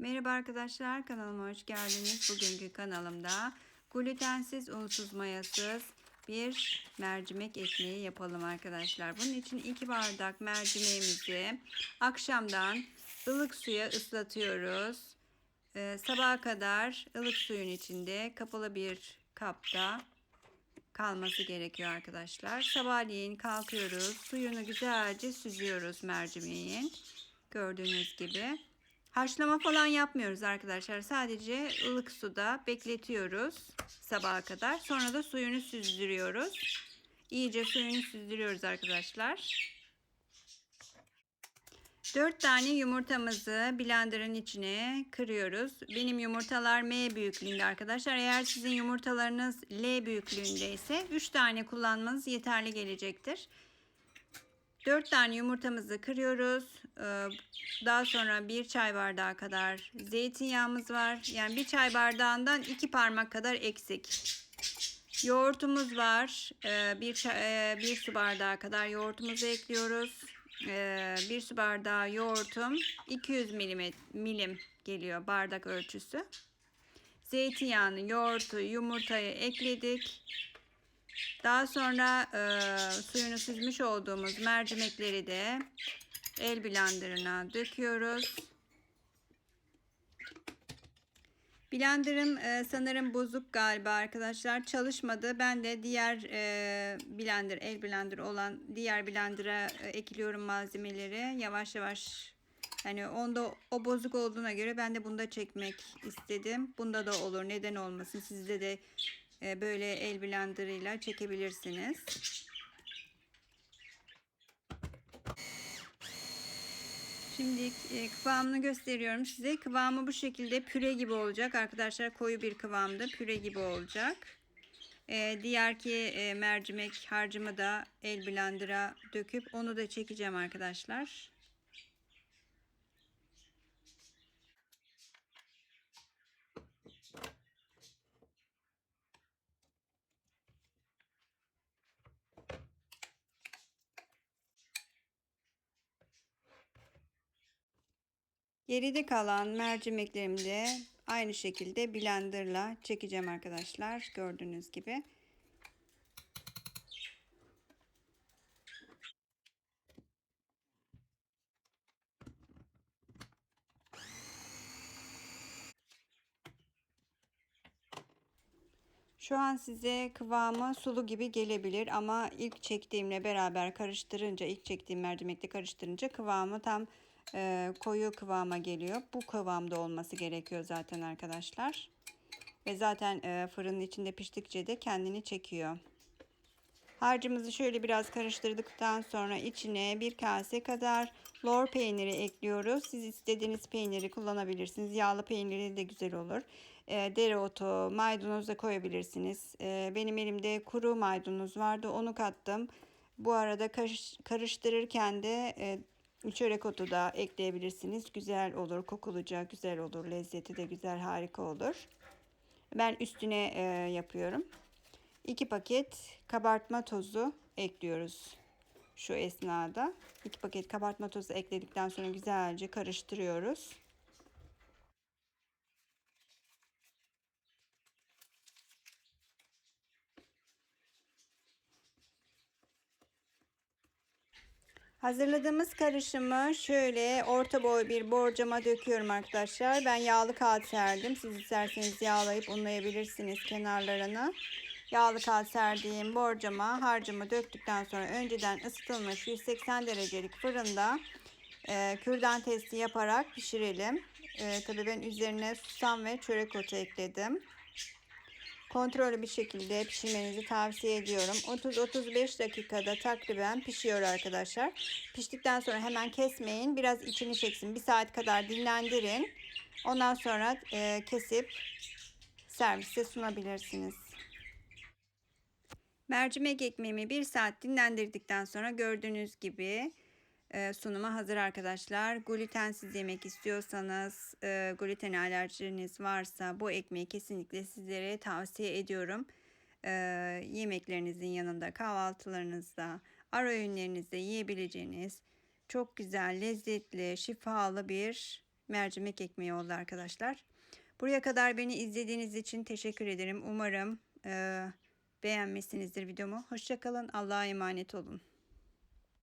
Merhaba arkadaşlar kanalıma hoş geldiniz. Bugünkü kanalımda glutensiz, unsuz, mayasız bir mercimek ekmeği yapalım arkadaşlar. Bunun için 2 bardak mercimeğimizi akşamdan ılık suya ıslatıyoruz. Ee, sabaha kadar ılık suyun içinde kapalı bir kapta kalması gerekiyor arkadaşlar. Sabahleyin kalkıyoruz. Suyunu güzelce süzüyoruz mercimeğin. Gördüğünüz gibi. Haşlama falan yapmıyoruz arkadaşlar. Sadece ılık suda bekletiyoruz sabaha kadar. Sonra da suyunu süzdürüyoruz. İyice suyunu süzdürüyoruz arkadaşlar. 4 tane yumurtamızı blenderın içine kırıyoruz. Benim yumurtalar M büyüklüğünde arkadaşlar. Eğer sizin yumurtalarınız L büyüklüğünde ise 3 tane kullanmanız yeterli gelecektir. 4 tane yumurtamızı kırıyoruz. Ee, daha sonra bir çay bardağı kadar zeytinyağımız var. Yani bir çay bardağından iki parmak kadar eksik. Yoğurtumuz var. Ee, bir, çay, bir su bardağı kadar yoğurtumuzu ekliyoruz. Ee, bir su bardağı yoğurtum 200 milim, milim geliyor bardak ölçüsü. Zeytinyağını, yoğurtu, yumurtayı ekledik. Daha sonra e, suyunu süzmüş olduğumuz mercimekleri de el blenderına döküyoruz. Blenderım e, sanırım bozuk galiba arkadaşlar. Çalışmadı. Ben de diğer e, blender, el blender olan diğer blender'a e, ekliyorum malzemeleri. Yavaş yavaş yani onda o bozuk olduğuna göre ben de bunda çekmek istedim. Bunda da olur. Neden olmasın? Sizde de böyle el blenderıyla çekebilirsiniz. Şimdi e, kıvamını gösteriyorum size. Kıvamı bu şekilde püre gibi olacak. Arkadaşlar koyu bir kıvamda püre gibi olacak. E, diğer ki e, mercimek harcımı da el blender'a döküp onu da çekeceğim arkadaşlar. Geride kalan mercimeklerimi de aynı şekilde blenderla çekeceğim arkadaşlar. Gördüğünüz gibi. Şu an size kıvamı sulu gibi gelebilir ama ilk çektiğimle beraber karıştırınca, ilk çektiğim mercimekle karıştırınca kıvamı tam e, koyu kıvama geliyor. Bu kıvamda olması gerekiyor zaten arkadaşlar. Ve zaten e, fırının içinde piştikçe de kendini çekiyor. Harcımızı şöyle biraz karıştırdıktan sonra içine bir kase kadar lor peyniri ekliyoruz. Siz istediğiniz peyniri kullanabilirsiniz. Yağlı peyniri de güzel olur. E, dereotu, maydanoz da koyabilirsiniz. E, benim elimde kuru maydanoz vardı. Onu kattım. Bu arada karış, karıştırırken de e, çörek otu da ekleyebilirsiniz. Güzel olur. Kokuluca güzel olur. Lezzeti de güzel harika olur. Ben üstüne e, yapıyorum. 2 paket kabartma tozu ekliyoruz. Şu esnada 2 paket kabartma tozu ekledikten sonra güzelce karıştırıyoruz. Hazırladığımız karışımı şöyle orta boy bir borcama döküyorum arkadaşlar. Ben yağlı kağıt serdim. Siz isterseniz yağlayıp unlayabilirsiniz kenarlarını. Yağlı kağıt serdiğim borcama harcımı döktükten sonra önceden ısıtılmış 180 derecelik fırında e, kürdan testi yaparak pişirelim. E, tabii ben üzerine susam ve çörek otu ekledim. Kontrollü bir şekilde pişirmenizi tavsiye ediyorum. 30-35 dakikada takriben pişiyor arkadaşlar. Piştikten sonra hemen kesmeyin. Biraz içini çeksin. Bir saat kadar dinlendirin. Ondan sonra e, kesip servise sunabilirsiniz. Mercimek ekmeğimi bir saat dinlendirdikten sonra gördüğünüz gibi sunuma hazır arkadaşlar. Glutensiz yemek istiyorsanız, e, gluten alerjiniz varsa bu ekmeği kesinlikle sizlere tavsiye ediyorum. E, yemeklerinizin yanında, kahvaltılarınızda, ara öğünlerinizde yiyebileceğiniz çok güzel, lezzetli, şifalı bir mercimek ekmeği oldu arkadaşlar. Buraya kadar beni izlediğiniz için teşekkür ederim. Umarım e, beğenmişsinizdir videomu. Hoşçakalın. Allah'a emanet olun.